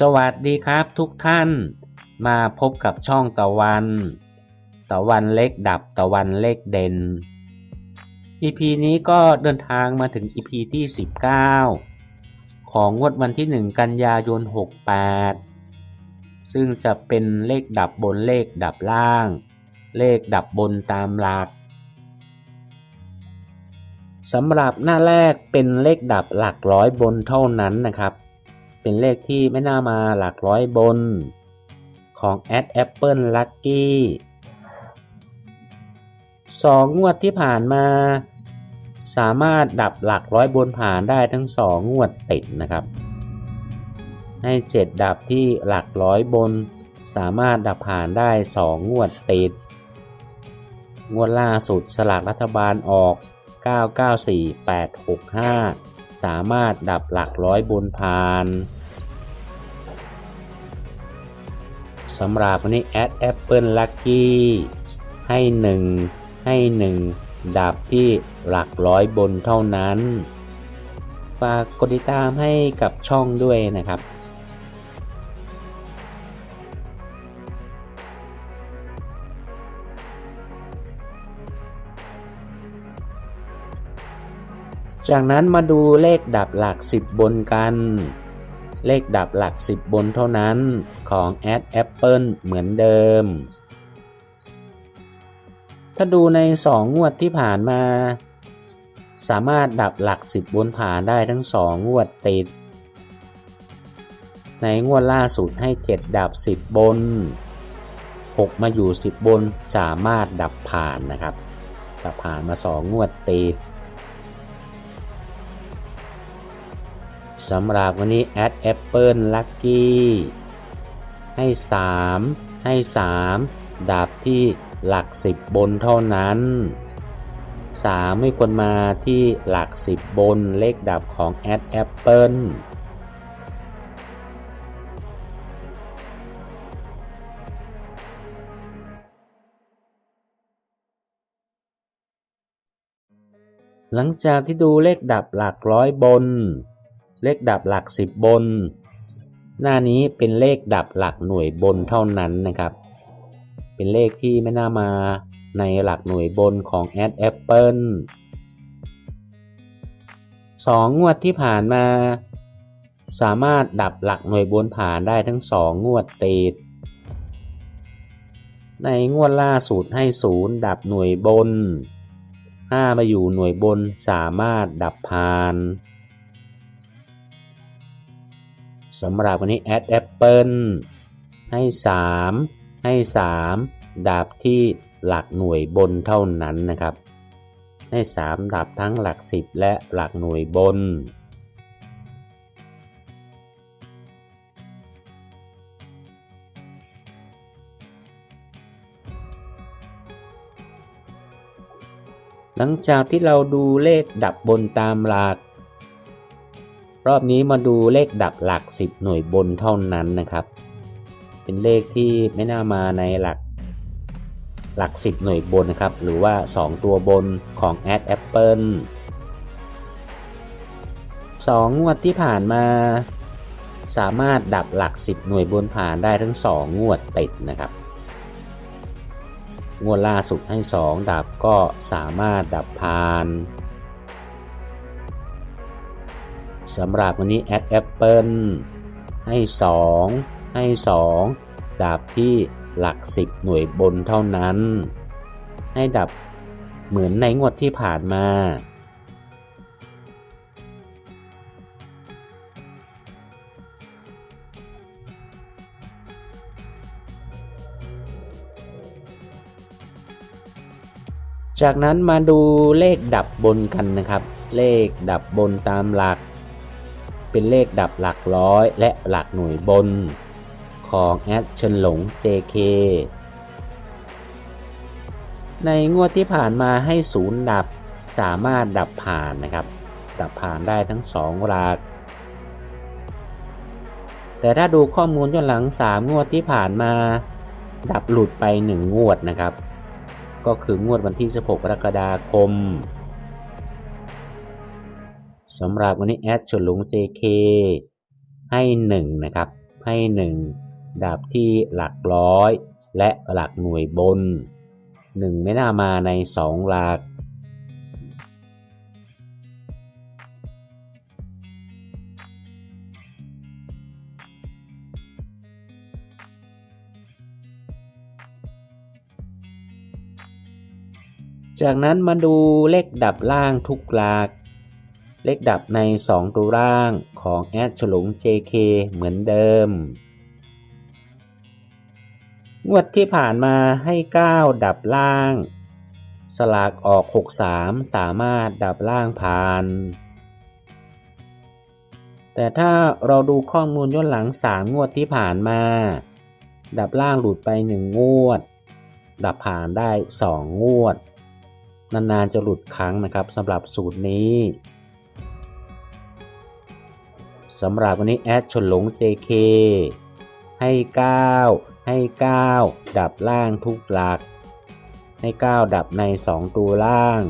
สวัสดีครับทุกท่าน มาพบกับช่องตะวัน ตะวันเล็กดับตะวันเล็กเด่น EP นี้ก็เดินทางมาถึง EP ที่ 19 ของงวดวันที่ 1 กันยายน 68 ซึ่งจะเป็นเลขดับบนเลขดับล่าง เลขดับบนตามหลักสำหรับหน้าแรกเป็นเลขดับหลักร้อยบนเท่านั้นนะครับ เป็นเลขที่ไม่น่ามาหลักร้อยบน ของ a d Apple Lucky สองงวดที่ผ่านมา สามารถดับหลักร้อยบนผ่านได้ทั้งสองงวดติดนะครับให้เจ็ดดับที่หลักร้อยบน สามารถดับผ่านได้สองงวดติด งวดล่าสุดสลากรัฐบาลออก 994865 สามารถดับหลักร้อยบนพานสำหรับวันนี้แอดแอปเปิลลัคกี้ให้ 1 ให้ 1 ดับที่หลักร้อยบนเท่านั้น ฝากกดติดตามให้กับช่องด้วยนะครับ จากนั้นมาดูเลขดับหลัก 10 บนกัน เลขดับหลัก 10 บนเท่านั้นของ a d Apple เหมือนเดิม ถ้าดูใน 2 งวดที่ผ่านมา สามารถดับหลัก 10 บนผ่านได้ทั้ง 2 งวดติด ในงวดล่าสุดให้ 7 ดับ 10 บน 6 มาอยู่ 10 บนสามารถดับผ่านนะครับ ดับผ่านมา 2 งวดติด สำหรับวันนี้ a d Apple Lucky ให้ 3 ให้ 3ดับที่หลัก 10 บนเท่านั้น 3 ไม่ควรมาที่หลัก 10 บนเลขดับของ a d Apple หลังจากที่ดูเลขดับหลักร้อยบน เลขดับหลัก 10 บน หน้านี้เป็นเลขดับหลักหน่วยบนเท่านั้นนะครับ เป็นเลขที่ไม่น่ามาในหลักหน่วยบนของ a d Apple สองงวดที่ผ่านมา สามารถดับหลักหน่วยบนผ่านได้ทั้งสองงวดติด ในงวดล่าสุดให้ศูนย์ดับหน่วยบน 5 มาอยู่หน่วยบนสามารถดับผ่าน สำหรับวันนี้ a d Apple ให้ 3 ให้ 3ดับที่หลักหน่วยบนเท่านั้นนะครับ ให้ 3ดับทั้งหลัก 10 และหลักหน่วยบน หลังจากที่เราดูเลขดับบนตามหลัก รอบนี้มาดูเลขดับหลัก 10 หน่วยบนเท่านั้นนะครับ เป็นเลขที่ไม่น่ามาในหลักหลัก 10 หน่วยบนนะครับ หรือว่า 2 ตัวบนของ a d Apple 2งวดที่ผ่านมา สามารถดับหลัก 10 หน่วยบนผ่านได้ทั้ง 2 งวดติดนะครับ งวดล่าสุดให้ 2 ดับก็สามารถดับผ่าน สำหรับวันนี้ a d Apple ให้ 2 ให้ 2 ดับที่หลัก 10 หน่วยบนเท่านั้น ให้ดับเหมือนในงวดที่ผ่านมาจากนั้นมาดูเลขดับบนกันนะครับ เลขดับบนตามหลัก เป็นเลขดับหลักร้อยและหลักหน่วยบน ของแอดเชิญหลง JK ในงวดที่ผ่านมาให้ศูนย์ดับสามารถดับผ่านนะครับ ดับผ่านได้ทั้งสองหลัก แต่ถ้าดูข้อมูลย้อนหลัง 3 งวดที่ผ่านมา ดับหลุดไป 1 งวดนะครับ ก็คืองวดวันที่ 16กรกฎาคม สำหรับวันนี้แอดชนหลง JK ให้ 1 นะครับ ให้ 1 ดับที่หลักร้อย และหลักหน่วยบน 1 ไม่น่ามาใน 2 หลักจากนั้นมาดูเลขดับล่างทุกหลัก เลขดับใน 2 ตัวล่างของแอดฉลุง JK เหมือนเดิม งวดที่ผ่านมาให้ 9 ดับล่าง สลากออก 63 สามารถดับล่างผ่าน แต่ถ้าเราดูข้อมูลย้อนหลัง 3 งวดที่ผ่านมา ดับล่างหลุดไป 1 งวด ดับผ่านได้ 2 งวด นานๆจะหลุดครั้งนะครับสำหรับสูตรนี้ สำหรับวันนี้แอดชนหลง JK ให้ 9 ให้ 9 ดับล่างทุกหลัก ให้ 9 ดับใน 2 ตัวล่าง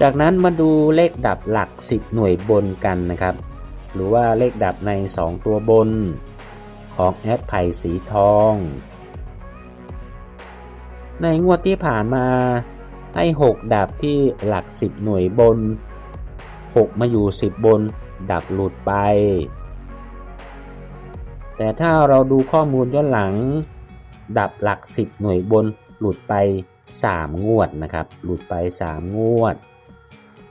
จากนั้นมาดูเลขดับหลัก 10 หน่วยบนกันนะครับ หรือว่าเลขดับใน 2 ตัวบน ของแอดไผ่สีทอง ในงวดที่ผ่านมาให้ 6 ดับที่หลัก 10 หน่วยบน 6 มาอยู่ 10 บน ดับหลุดไป แต่ถ้าเราดูข้อมูลย้อนหลัง ดับหลัก 10 หน่วยบนหลุดไป 3 งวดนะครับ หลุดไป 3 งวด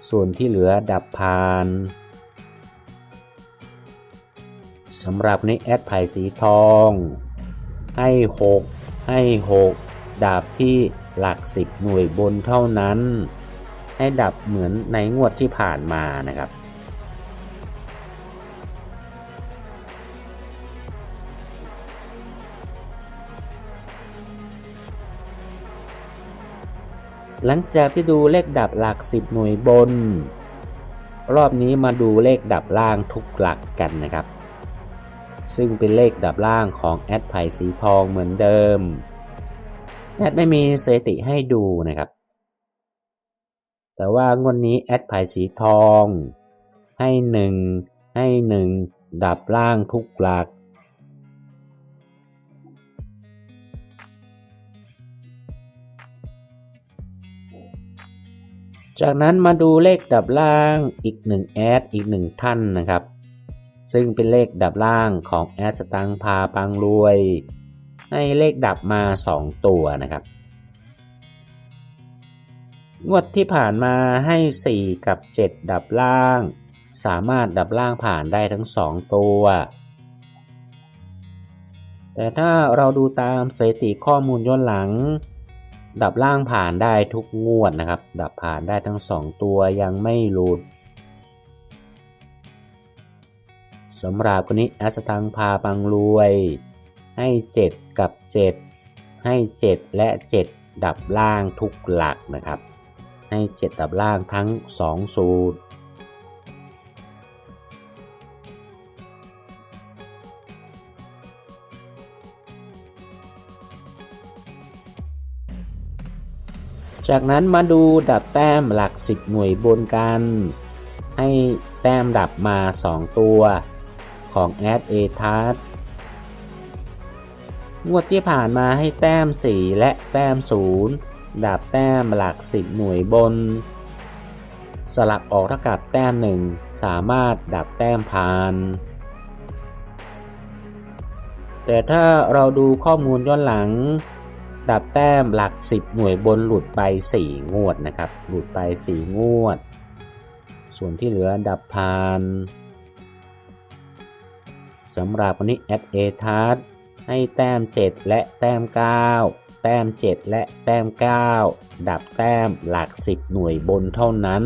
ส่วนที่เหลือดับผ่าน สำหรับนี้แอดไผ่สีทอง ให้ 6 ให้ 6ดับที่หลัก 10 หน่วยบนเท่านั้น ให้ดับเหมือนในงวดที่ผ่านมานะครับหลังจากที่ดูเลขดับหลัก 10 หน่วยบน รอบนี้มาดูเลขดับล่างทุกหลักกันนะครับ ซึ่งเป็นเลขดับล่างของแอดไผ่สีทองเหมือนเดิม แอดไม่มีสถิติให้ดูนะครับ แต่ว่างวดนนี้แอดไผ่สีทอง ให้ 1 ให้ 1 ดับล่างทุกหลัก จากนั้นมาดูเลขดับล่างอีกหนึ่งแอดอีกหนึ่งท่านนะครับ ซึ่งเป็นเลขดับล่างของแอสตังพาปังรวย ให้เลขดับมา 2 ตัวนะครับ งวดที่ผ่านมาให้ 4 กับ 7 ดับล่าง สามารถดับล่างผ่านได้ทั้ง 2 ตัว แต่ถ้าเราดูตามสถิติข้อมูลย้อนหลัง ดับล่างผ่านได้ทุกงวดนะครับ ดับผ่านได้ทั้ง 2 ตัวยังไม่หลุด สำหรับคนนี้แอสตังพาปังรวย ให้ 7 กับ 7 ให้ 7 และ 7 ดับล่างทุกหลักนะครับ ให้ 7 ดับล่างทั้ง 2 สูตรจากนั้นมาดูดับแต้มหลัก 10 หน่วยบนกัน ให้แต้มดับมา 2 ตัว ของแอดเอทัสงวดที่ผ่านมาให้แต้ม 4 และแต้ม 0ดับแต้มหลัก 10 หน่วยบน สลับออกเท่ากับแต้ม 1 สามารถดับแต้มผ่าน แต่ถ้าเราดูข้อมูลย้อนหลัง ดับแต้มหลัก 10 หน่วยบนหลุดไป 4 งวดนะครับ หลุดไป 4 งวด ส่วนที่เหลือดับผ่าน สำหรับวันนี้แอดเอทัสให้แต้ม 7 และแต้ม 9 แต้ม 7 และแต้ม 9 ดับแต้มหลัก 10 หน่วยบนเท่านั้น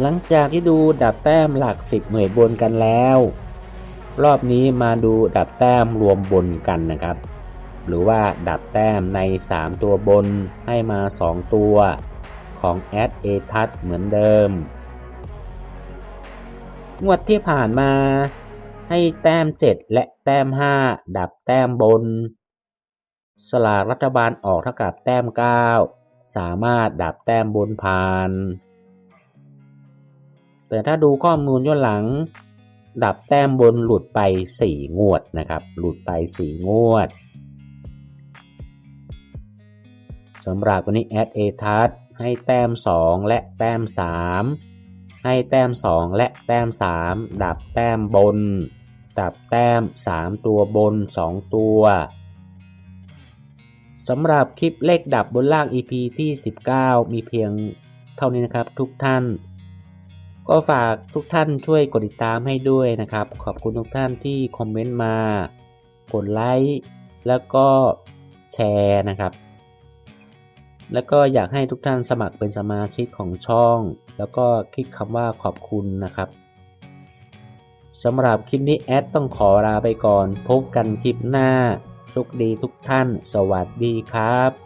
หลังจากที่ดูดับแต้มหลัก 10 หน่วยบนกันแล้ว รอบนี้มาดูดับแต้มรวมบนกันนะครับ หรือว่าดับแต้มใน 3 ตัวบนให้มา 2 ตัวของแอดเอทัศเหมือนเดิม งวดที่ผ่านมาให้แต้ม 7 และแต้ม 5 ดับแต้มบน สลากรัฐบาลออกเท่ากับแต้ม 9 สามารถดับแต้มบนผ่าน แต่ถ้าดูข้อมูลย้อนหลัง ดับแต้มบนหลุดไป 4 งวดนะครับ หลุดไป 4 งวดสำหรับวันนี้แอดเอทัศให้แต้ม 2 และแต้ม 3 ให้แต้ม 2 และแต้ม 3 ดับแต้มบน ดับแต้ม 3 ตัวบน 2 ตัวสำหรับคลิปเลขดับบนล่าง EP ที่ 19 มีเพียงเท่านี้นะครับทุกท่าน ก็ฝากทุกท่านช่วยกดติดตามให้ด้วยนะครับ ขอบคุณทุกท่านที่คอมเมนต์มา กดไลค์แล้วก็แชร์นะครับ แล้วก็อยากให้ทุกท่านสมัครเป็นสมาชิกของช่อง แล้วก็คลิกคำว่าขอบคุณนะครับสำหรับคลิปนี้แอดต้องขอลาไปก่อน พบกันคลิปหน้าโชคดีทุกท่าน สวัสดีครับ